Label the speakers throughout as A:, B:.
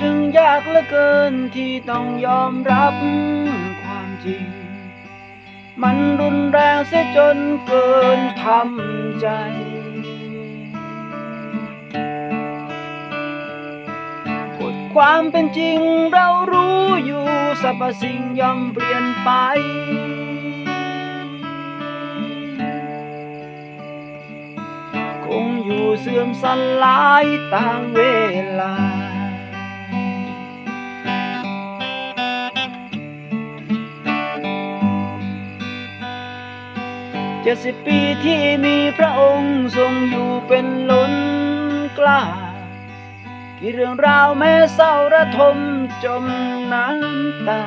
A: จึงยากเหลือเกินที่ต้องยอมรับความจริง มันรุนแรงเสียจนเกินทำใจ กฎความเป็นจริงเรารู้อยู่สรรพสิ่งย่อมเปลี่ยนไปคงอยู่เสื่อมสลายต่างเวลา เจ็ดสิบปีที่มีพระองค์ทรงอยู่เป็นล้นกล้า กี่เรื่องราวแม้เศร้าระทมจมน้ำตา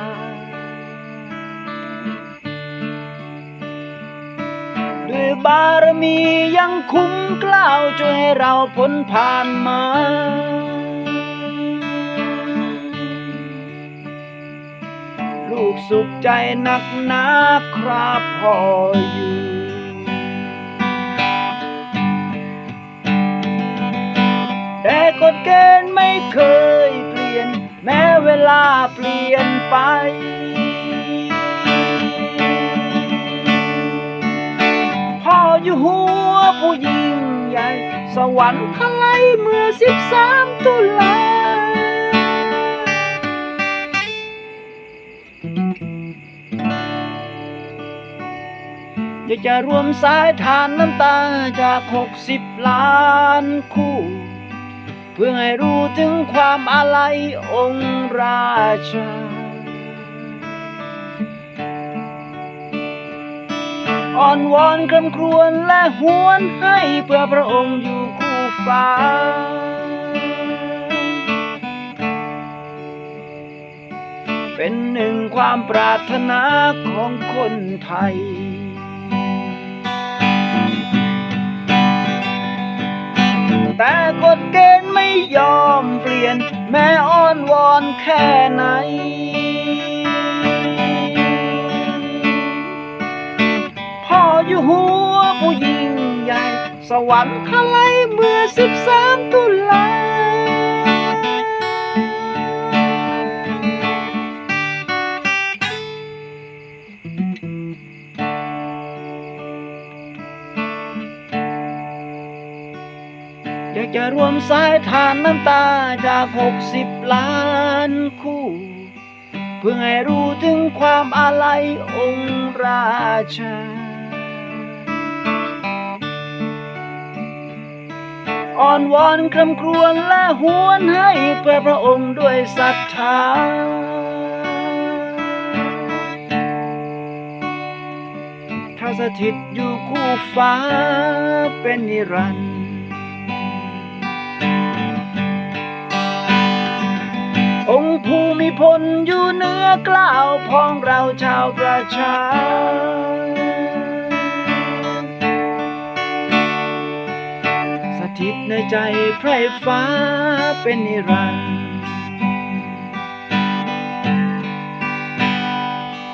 A: ด้วยบารมียังคุ้มกล้าวช่วยให้เราพ้นผ่านมาลูกสุขใจนักหนาคราพ่ออยู่ เปลี่ยนไป พ่ออยู่หัวผู้ยิ่งใหญ่ สวรรค์คลายเมื่อสิบสามตุลาอยากจะรวมสายทานน้ำตาจากหกสิบล้านคู่ พื่อให้รู้ถึงความอาลัยองค์ราชา อ่อนวอนคำครวญและหวนให้เพื่อพระองค์อยู่คู่ฟ้า เป็นหนึ่งความปรารถนาของคนไทยแต่กฎเก ยอมเปลี่ยน แม้อ้อนวอนแค่ไหน พ่ออยู่หัวผู้ยิ่งใหญ่ สวรรค์ขลายเมื่อสิบสามตุลา อยากจะรวมสายทานน้ำตาจากหกสิบล้านคู่ เพื่อให้รู้ถึงความอาลัยองค์ราชา อ่อนวอนคำครวญและหวนให้เพื่อพระองค์ด้วยศรัทธาถ้าสถิตอยู่คู่ฟ้าเป็นนิรันดร์ พลอยู่เนื้อกล้าวพ้องเราชาวประชาสถิตในใจไพร่ฟ้าเป็นนิรันดร์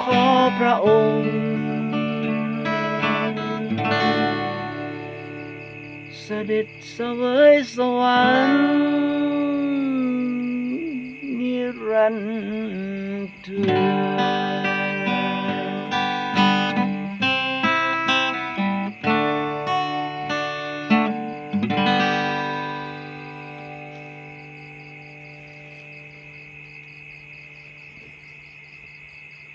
A: ขอพระองค์ เสด็จเสวยสวรรค์ นิรันดร์